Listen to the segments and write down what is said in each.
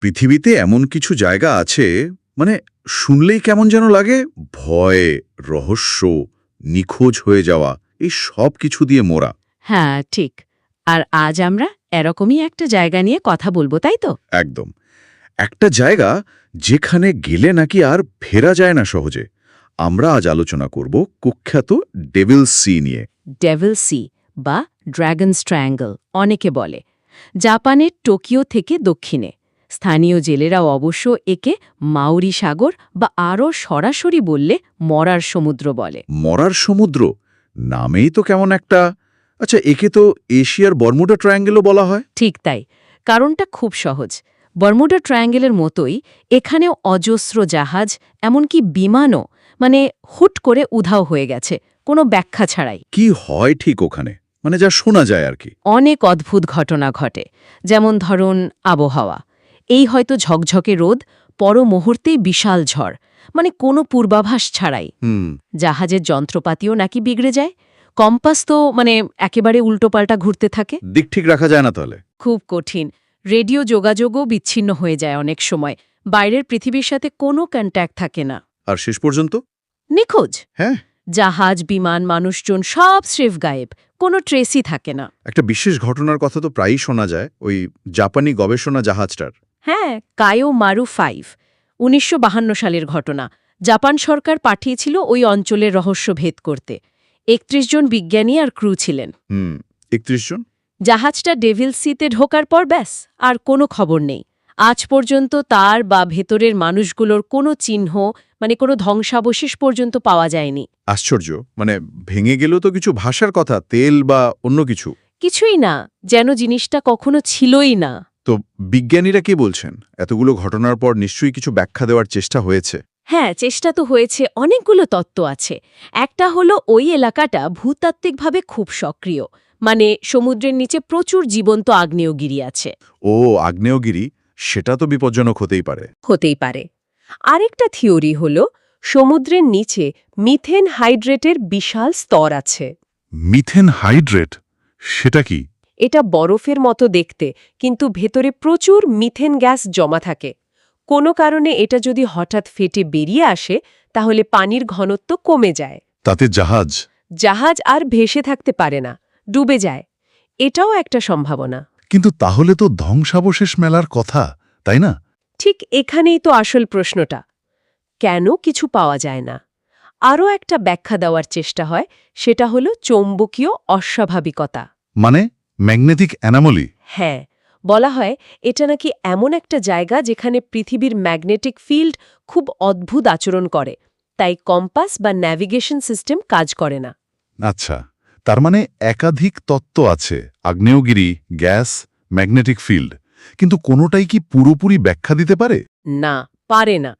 পৃথিবীতে এমন কিছু জায়গা আছে মানে শুনলেই কেমন যেন লাগে ভয় রহস্য নিখোঁজ হয়ে যাওয়া এই সব কিছু দিয়ে মোড়া। হ্যাঁ ঠিক। আর আজ আমরা এরকমই একটা জায়গা নিয়ে কথা বলব তাই তো? একদম। একটা জায়গা যেখানে গেলে নাকি আর ফেরা যায় না সহজে। আমরা আজ আলোচনা করব কুখ্যাত ডেভিল সি নিয়ে। ডেভিল সি বা ড্র্যাগন স্ট্র্যাঙ্গল অনেকে বলে। জাপানের টোকিও থেকে দক্ষিণে। স্থানীয় জেলেরাও অবশ্য একে মাউরি সাগর বা আরও সরাসরি বললে মরার সমুদ্র বলে। মরার সমুদ্র? নামেই তো কেমন একটা। আচ্ছা একে তো এশিয়ার বর্মুডা ট্রায়াঙ্গেলও বলা হয়। ঠিক তাই কারণটা খুব সহজ। বর্মুডা ট্রায়াঙ্গেলের মতোই এখানেও অজস্র জাহাজ এমনকি বিমানও মানে হুট করে উধাও হয়ে গেছে কোনো ব্যাখ্যা ছাড়াই। কি হয় ঠিক ওখানে? মানে যা শোনা যায় আর কি। অনেক অদ্ভুত ঘটনা ঘটে যেমন ধরুন আবহাওয়া। এই হয়তো ঝকঝকে রোদ পর মুহূর্তেই বিশাল ঝড় মানে কোনো পূর্বাভাস ছাড়াই। হুম। জাহাজের যন্ত্রপাতিও নাকি বিগড়ে যায়? কম্পাস তো মানে একেবারে উল্টোপাল্টা ঘুরতে থাকে। দিক ঠিক রাখা যায় না তাহলে। খুব কঠিন। রেডিও যোগাযোগও বিচ্ছিন্ন হয়ে যায় অনেক সময়। বাইরের পৃথিবীর সাথে কোনো কন্ট্যাক্ট থাকে না। আর শেষ পর্যন্ত? নিখোঁজ। হ্যাঁ। জাহাজ বিমান মানুষজন সব স্রেফ গায়েব কোনো ট্রেসই থাকে না। একটা বিশেষ ঘটনার কথা তো প্রায়ই শোনা যায় ওই জাপানি গবেষণা জাহাজটার। হ্যাঁ কায়ো মারু ফাইভ উনিশশো সালের ঘটনা। জাপান সরকার পাঠিয়েছিল ওই অঞ্চলের রহস্য ভেদ করতে। একত্রিশ জন বিজ্ঞানী আর ক্রু ছিলেন। হুম একত্রিশ জন? জাহাজটা ডেভিল সিতে ঢোকার পর ব্যাস আর কোনো খবর নেই। আজ পর্যন্ত তার বা ভেতরের মানুষগুলোর কোনো চিহ্ন মানে কোনো ধ্বংসাবশেষ পর্যন্ত পাওয়া যায়নি। আশ্চর্য মানে ভেঙে গেলেও তো কিছু ভাষার কথা তেল বা অন্য কিছু। কিছুই না যেন জিনিসটা কখনো ছিলই না। তো বিজ্ঞানীরা কি বলছেন? এতগুলো ঘটনার পর নিশ্চয়ই কিছু ব্যাখ্যা দেওয়ার চেষ্টা হয়েছে। হ্যাঁ চেষ্টা তো হয়েছে অনেকগুলো তত্ত্ব আছে। একটা হলো ওই এলাকাটা ভূতাত্ত্বিকভাবে খুব সক্রিয়। মানে সমুদ্রের নিচে প্রচুর জীবন্ত আগ্নেয়গিরি আছে। ও আগ্নেয়গিরি? সেটা তো বিপজ্জনক হতেই পারে। হতেই পারে। আরেকটা থিওরি হল সমুদ্রের নিচে মিথেন হাইড্রেটের বিশাল স্তর আছে। Methane hydrate? সেটা কি? এটা বরফের মতো দেখতে কিন্তু ভেতরে প্রচুর মিথেন গ্যাস জমা থাকে। কোনো কারণে এটা যদি হঠাৎ ফেটে বেরিয়ে আসে তাহলে পানির ঘনত্ব কমে যায়। তাতে জাহাজ? জাহাজ আর ভেসে থাকতে পারে না ডুবে যায়। এটাও একটা সম্ভাবনা। কিন্তু তাহলে তো ধ্বংসাবশেষ মেলার কথা তাই না? ঠিক এখানেই তো আসল প্রশ্নটা। কেন কিছু পাওয়া যায় না? আরও একটা ব্যাখ্যা দেওয়ার চেষ্টা হয় সেটা হলো চৌম্বকীয় অস্বাভাবিকতা। মানে? Magnetic anomaly? হ্যাঁ বলা হয় এটা নাকি এমন একটা জায়গা যেখানে পৃথিবীর ম্যাগনেটিক ফিল্ড খুব অদ্ভুত আচরণ করে তাই কম্পাস বা ন্যাভিগেশন সিস্টেম কাজ করে না। আচ্ছা তার মানে একাধিক তত্ত্ব আছে আগ্নেয়গিরি গ্যাস ম্যাগনেটিক ফিল্ড কিন্তু কোনোটাই কি পুরোপুরি ব্যাখ্যা দিতে পারে? না পারে না।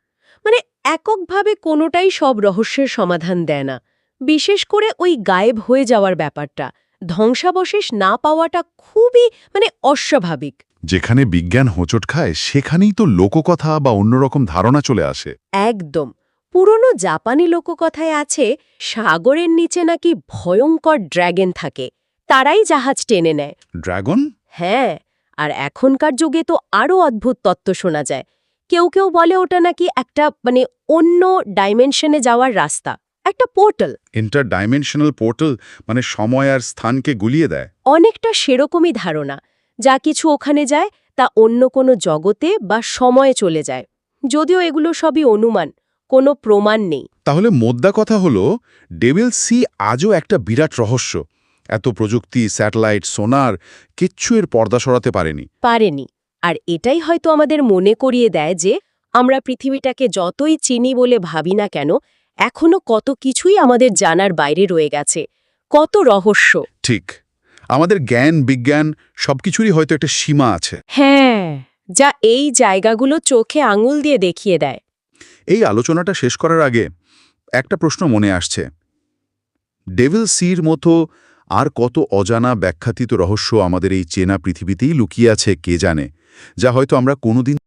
মানে এককভাবে কোনোটাই সব রহস্যের সমাধান দেয় না বিশেষ করে ওই গায়েব হয়ে যাওয়ার ব্যাপারটা। ধ্বংসাবশেষ না পাওয়াটা খুবই মানে অস্বাভাবিক। যেখানে বিজ্ঞান হোঁচট খায় সেখানেই তো লোককথা বা অন্যরকম ধারণা চলে আসে। একদম। পুরনো জাপানি লোককথায় আছে সাগরের নিচে নাকি ভয়ঙ্কর ড্র্যাগন থাকে। তারাই জাহাজ টেনে নেয়। ড্রাগন হ্যাঁ আর এখনকার যুগে তো আরও অদ্ভুত তত্ত্ব শোনা যায়। কেউ কেউ বলে ওটা নাকি একটা মানে অন্য ডাইমেনশনে যাওয়ার রাস্তা। একটা পোর্টাল ইন্টার ডাইমেনশনাল পোর্টাল মানে সময় আর স্থানকে গুলিয়ে দেয়। অনেকটা সেরকমই ধারণা। যা কিছু ওখানে যায় তা অন্য কোনো জগতে বা সময়ে চলে যায়। যদিও এগুলো সবই অনুমান কোনো প্রমাণ নেই। তাহলে মোদ্দা কথা হলো ডেভিল সি আজও একটা বিরাট রহস্য। এত প্রযুক্তি স্যাটেলাইট সোনার কিচ্ছু এর পর্দা সরাতে পারেনি। পারেনি। আর এটাই হয়তো আমাদের মনে করিয়ে দেয় যে আমরা পৃথিবীটাকে যতই চিনি বলে ভাবি না কেন এখনও কত কিছুই আমাদের জানার বাইরে রয়ে গেছে। কত রহস্য। ঠিক। আমাদের জ্ঞান বিজ্ঞান সবকিছুরই হয়তো একটা সীমা আছে। হ্যাঁ যা এই জায়গাগুলো চোখে আঙুল দিয়ে দেখিয়ে দেয়। এই আলোচনাটা শেষ করার আগে একটা প্রশ্ন মনে আসছে। ডেভিল সির মতো আর কত অজানা ব্যাখ্যাতীত রহস্য আমাদের এই চেনা পৃথিবীতেই লুকিয়ে আছে কে জানে যা হয়তো আমরা কোনোদিন